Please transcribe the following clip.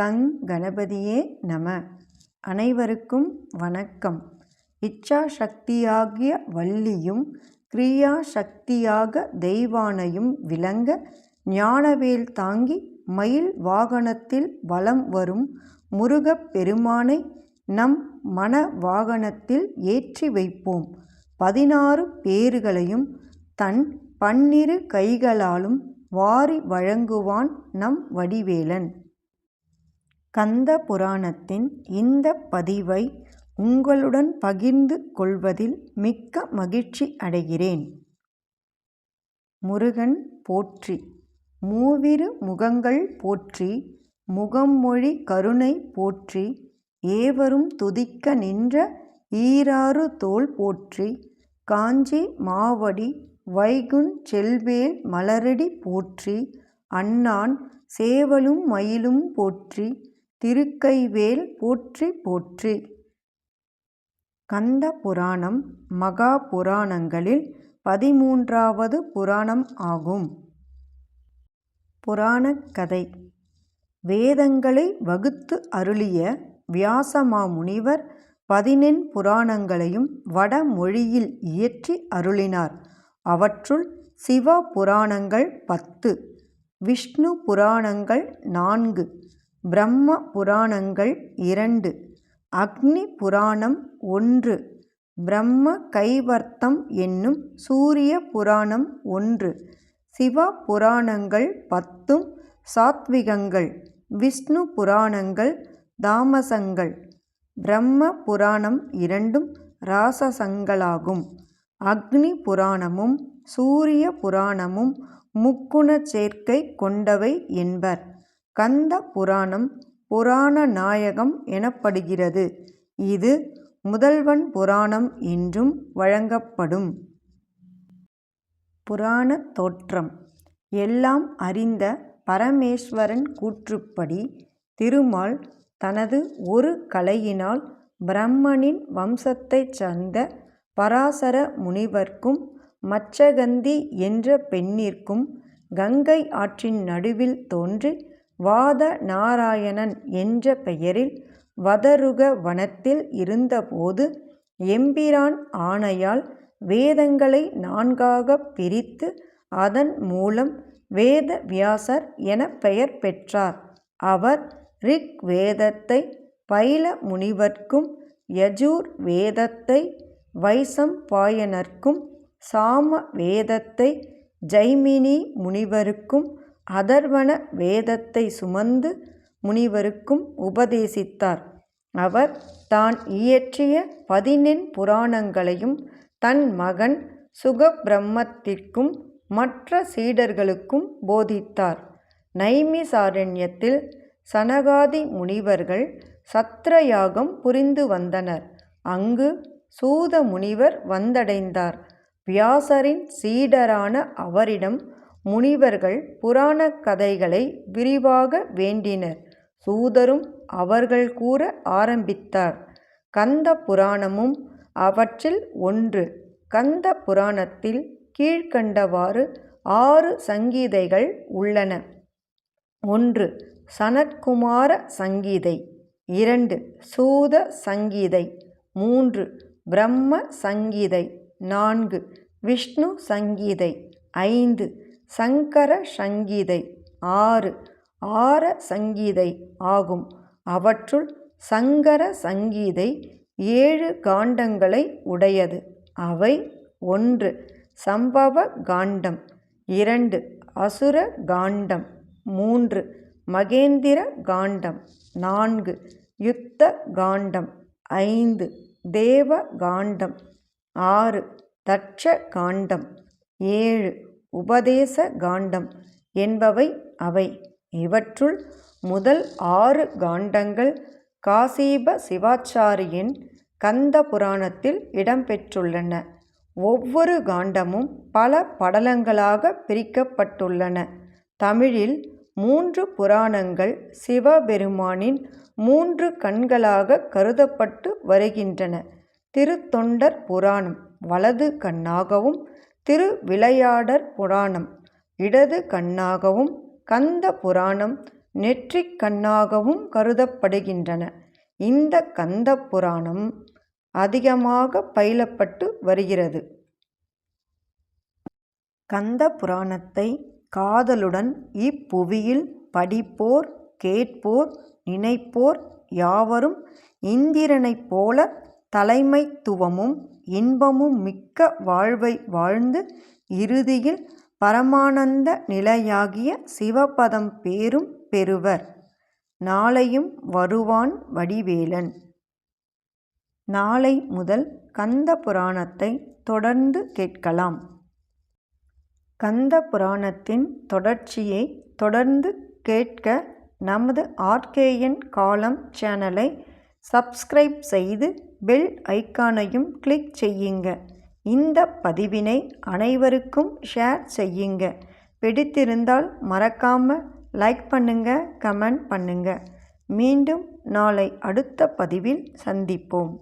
கங் கணபதியே நம. அனைவருக்கும் வணக்கம். இச்சா சக்தியாகிய வள்ளியும் கிரியா சக்தியாக தெய்வானையும் விளங்க ஞானவேல் தாங்கி மயில் வாகனத்தில் வலம் வரும் முருகப் பெருமானை நம் மன வாகனத்தில் ஏற்றி வைப்போம். பதினாறு பேறுகளையும் தன் பன்னிரு கைகளாலும் வாரி வழங்குவான் நம் வடிவேலன். கந்த புராணத்தின் இந்த பதிவை உங்களுடன் பகிர்ந்து கொள்வதில் மிக்க மகிழ்ச்சி அடைகிறேன். முருகன் போற்றி. மூவிரு முகங்கள் போற்றி. முகம்மொழி கருணை போற்றி. ஏவரும் துதிக்க நின்ற ஈராறு தோள் போற்றி. காஞ்சி மாவடி வைகுண் செல்வேல் மலரடி போற்றி. அண்ணான் சேவலும் மயிலும் போற்றி. திருக்கைவேல் போற்றி போற்றி. கந்த புராணம் மகா புராணங்களில் பதிமூன்றாவது புராணம் ஆகும். புராணக் கதை. வேதங்களை வகுத்து அருளிய வியாசமாமுனிவர் பதினெண் புராணங்களையும் வடமொழியில் இயற்றி அருளினார். அவற்றுள் சிவ புராணங்கள் பத்து விஷ்ணு புராணங்கள் நான்கு பிரம்ம புராணங்கள் இரண்டு. அக்னி புராணம் ஒன்று. பிரம்ம கைவர்த்தம் என்னும் சூரிய புராணம் ஒன்று. சிவ புராணங்கள் பத்தும் சாத்விகங்கள். விஷ்ணு புராணங்கள் தாமசங்கள். பிரம்ம புராணம் இரண்டும் ராசசங்களாகும். அக்னி புராணமும் சூரிய புராணமும் முக்குணச் சேர்க்கை கொண்டவை என்பர். கந்த புராணம் புராண நாயகம் எனப்படுகிறது. இது முதல்வன் புராணம் என்றும் வழங்கப்படும். புராணத் தோற்றம். எல்லாம் அறிந்த பரமேஸ்வரன் கூற்றுப்படி திருமால் தனது ஒரு கலையினால் பிரம்மனின் வம்சத்தைச் சார்ந்த பராசர முனிவர்க்கும் மச்சகந்தி என்ற பெண்ணிற்கும் கங்கை ஆற்றின் நடுவில் தோன்றி வாத நாராயணன் என்ற பெயரில் வதருக வனத்தில் இருந்தபோது எம்பிரான் ஆணையால் வேதங்களை நான்காகப் பிரித்து அதன் மூலம் வேத வியாசர் என பெயர் பெற்றார். அவர் ரிக் வேதத்தை பைல முனிவர்க்கும் யஜூர் வேதத்தை வைசம்பாயனர்க்கும் சாம வேதத்தை ஜைமினி முனிவருக்கும் அதர்வண வேதத்தை சுமந்து முனிவருக்கும் உபதேசித்தார். அவர் தான் இயற்றிய பதினெண் புராணங்களையும் தன் மகன் சுகபிரம்மத்திற்கும் மற்ற சீடர்களுக்கும் போதித்தார். நைமிசாரண்யத்தில் சனகாதி முனிவர்கள் சத்ரயாகம் புரிந்து வந்தனர். அங்கு சூத முனிவர் வந்தடைந்தார். வியாசரின் சீடரான அவரிடம் முனிவர்கள் புராணக் கதைகளை விரிவாக வேண்டினர். சூதரும் அவர்கள் கூற ஆரம்பித்தார். கந்த புராணமும் அவற்றில் ஒன்று. கந்த புராணத்தில் கீழ்க்கண்டவாறு ஆறு சங்கீதைகள் உள்ளன. ஒன்று சனத்குமார சங்கீதை. இரண்டு சூத சங்கீதை. மூன்று பிரம்ம சங்கீதை. நான்கு விஷ்ணு சங்கீதை. ஐந்து சங்கர சங்கீதை ஆறு ஆர சங்கீதை ஆகும். அவற்றுள் சங்கர சங்கீதை ஏழு காண்டங்களை உடையது. அவை ஒன்று சம்பவ காண்டம். இரண்டு அசுர காண்டம். மூன்று மகேந்திர காண்டம். நான்கு யுத்த காண்டம். ஐந்து தேவ காண்டம். ஆறு தட்ச காண்டம். ஏழு உபதேச காண்டம் என்பவை அவை. இவற்றுள் முதல் ஆறு காண்டங்கள் காசீப சிவாச்சாரியின் கந்த புராணத்தில் இடம்பெற்றுள்ளன. ஒவ்வொரு காண்டமும் பல படலங்களாக பிரிக்கப்பட்டுள்ளன. தமிழில் மூன்று புராணங்கள் சிவபெருமானின் மூன்று கண்களாக கருதப்பட்டு வருகின்றன. திருத்தொண்டர் புராணம் வலது கண்ணாகவும் திருவிளையாடற் புராணம் இடது கண்ணாகவும் கந்த புராணம் நெற்றிக் கண்ணாகவும் கருதப்படுகின்றன. இந்த கந்த புராணம் அதிகமாக பயிலப்பட்டு வருகிறது. கந்த புராணத்தை காதலுடன் இப்புவியில் படிப்போர் கேட்போர் நினைப்போர் யாவரும் இந்திரனைப் போலத் தலைமைத்துவமும் இன்பமும் மிக்க வாழ்வை வாழ்ந்து இறுதியில் பரமானந்த நிலையாகிய சிவபதம் பேரும் பெறுவர். நாளையும் வருவான் வடிவேலன். நாளை முதல் கந்த புராணத்தை தொடர்ந்து கேட்கலாம். கந்த புராணத்தின் தொடர்ச்சியை தொடர்ந்து கேட்க நமது ஆர்கேஎன் காலம் சேனலை சப்ஸ்கிரைப் செய்து பெல் ஐக்கானையும் கிளிக் செய்யுங்க. இந்த பதிவினை அனைவருக்கும் ஷேர் செய்யுங்க. பிடித்திருந்தால் மறக்காமல் லைக் பண்ணுங்க கமெண்ட் பண்ணுங்க. மீண்டும் நாளை அடுத்த பதிவில் சந்திப்போம்.